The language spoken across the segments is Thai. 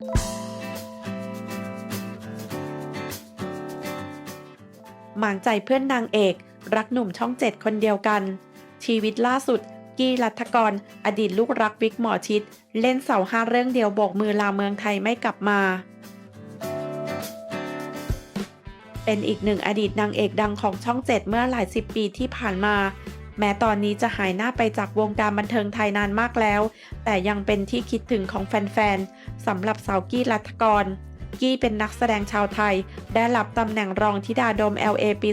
หมางใจเพื่อนนางเอก รักหนุ่มช่องเจ็ดคนเดียวกัน ชีวิตล่าสุด กี้รัฐกร อดีตลูกรักวิกหมอชิด เล่นเสาห้าเรื่องเดียวโบกมือลาเมืองไทยไม่กลับมา เป็นอีกหนึ่งอดีตนางเอกดังของช่องเจ็ดเมื่อหลายสิบปีที่ผ่านมา แม้ตอนนี้จะหายหน้าไปจากวงการบันเทิงไทยนานมากแล้ว แต่ยังเป็นที่คิดถึงของแฟนๆสำหรับสาวกี้รัฐกร กี้เป็นนักแสดงชาวไทย ได้รับตำแหน่งรองธิดาโดม LA ปี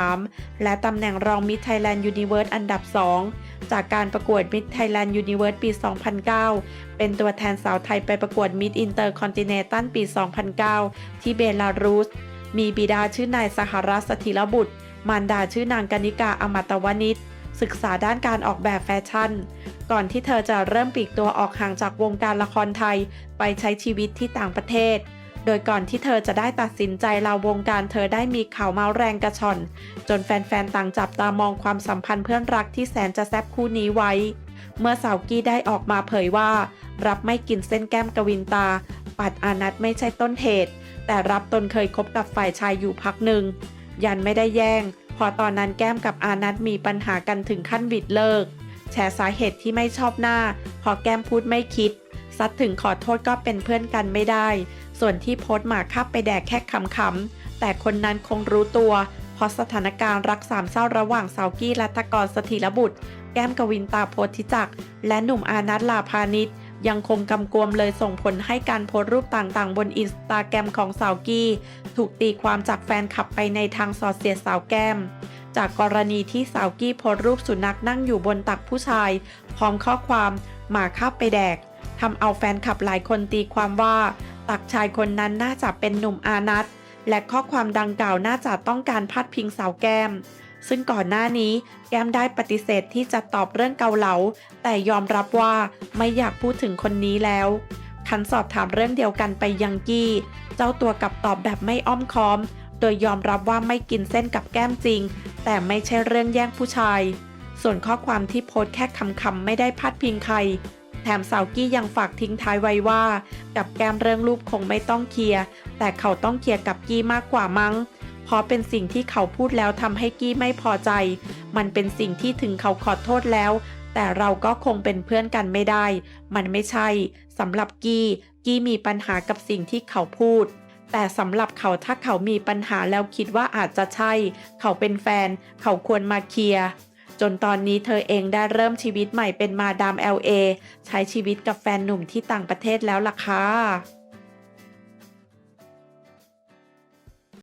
2003 และตำแหน่งรองมิ s ไทยแลนด์ยูนิเวิร์สอันดับ 2 จากการประกวดมิ s ไทยแลนด์ยูนิเวิร์สปี 2009 เป็นตัวแทนสาวไทยไปประกวดมิ s อินเตอร์คอนติเนตันปี 2009 ที่เบลารุส มีบิดาชื่อนายสหรัฐสถิรบุตรมารดาชื่อนางกนิกาอมตวนิช ศึกษาด้านการออกแบบแฟชั่น ก่อนที่เธอจะเริ่มปลีกตัวออกห่างจากวงการละครไทยไปใช้ชีวิตที่ต่างประเทศ โดยก่อนที่เธอจะได้ตัดสินใจลาวงการเธอได้มีข่าวเมาแรงกระชอน จนแฟนๆต่างจับตามองความสัมพันธ์เพื่อนรักที่แสนจะแซบคู่นี้ไว้ เมื่อสาวกี้ได้ออกมาเผยว่า รับไม่กินเส้นแก้มกวินตา ปัดอานัทไม่ใช่ต้นเหตุ แต่รับตนเคยคบกับฝ่ายชายอยู่พักหนึ่งยันไม่ได้แย่ง พอตอนนั้นแก้มกับอานัทมีปัญหากันถึงขั้นบิดเลิก แชร์สาเหตุที่ไม่ชอบหน้า พอแก้มพูดไม่คิด ซัดถึงขอโทษก็เป็นเพื่อนกันไม่ได้ ส่วนที่โพสต์มาคับไปแดกแค่คำๆ แต่คนนั้นคงรู้ตัว เพราะสถานการณ์รักสามเศร้าระหว่างสาวกี้รัตกรสถิรบุตร แก้มกวินตาโพธิจักร และหนุ่มอานัทลาพานิชยั ยังคงกำกวมเลยส่งผลให้การโพสต์รูปต่างๆ บนอินสตาแกรมของสาวกี้ ถูกตีความจากแฟนคลับไปในทางสอดเสียดสาวแก้ม จากกรณีที่สาวกี้โพสต์รูปสุนัขนั่งอยู่บนตักผู้ชาย พร้อมข้อความหมาคาบไปแดกทำเอาแฟนคลับหลายคนตีความว่า ตักชายคนนั้นน่าจะเป็นหนุ่มอานัทและข้อความดังกล่าวน่าจะต้องการพาดพิงสาวแก้ม ซึ่งก่อนหน้านี้แก้มได้ปฏิเสธที่จะตอบเรื่องเกาเหลา แต่ยอมรับว่าไม่อยากพูดถึงคนนี้แล้ว คันสอบถามเรื่องเดียวกันไปยังกี้ เจ้าตัวกลับตอบแบบไม่อ้อมค้อม โดยยอมรับว่าไม่กินเส้นกับแก้มจริง แต่ไม่ใช่เรื่องแย่งผู้ชาย ส่วนข้อความที่โพสแค่คำๆไม่ได้พาดพิงใครแถมสาวกี้ยังฝากทิ้งท้ายไว้ว่า กับแก้มเรื่องรูปคงไม่ต้องเคลียร์ แต่เขาต้องเคลียร์กับกี้มากกว่ามั้ง เพราะเป็นสิ่งที่เขาพูดแล้วทำให้กี้ไม่พอใจ มันเป็นสิ่งที่ถึงเขาขอโทษแล้ว แต่เราก็คงเป็นเพื่อนกันไม่ได้ มันไม่ใช่สำหรับกี้ กี้มีปัญหากับสิ่งที่เขาพูด แต่สำหรับเขาถ้าเขามีปัญหาแล้วคิดว่าอาจจะใช่ เขาเป็นแฟน เขาควรมาเคลียร์จนตอนนี้เธอเองได้เริ่มชีวิตใหม่เป็นมาดาม LA ใช้ชีวิตกับแฟนหนุ่มที่ต่างประเทศแล้วล่ะค่ะ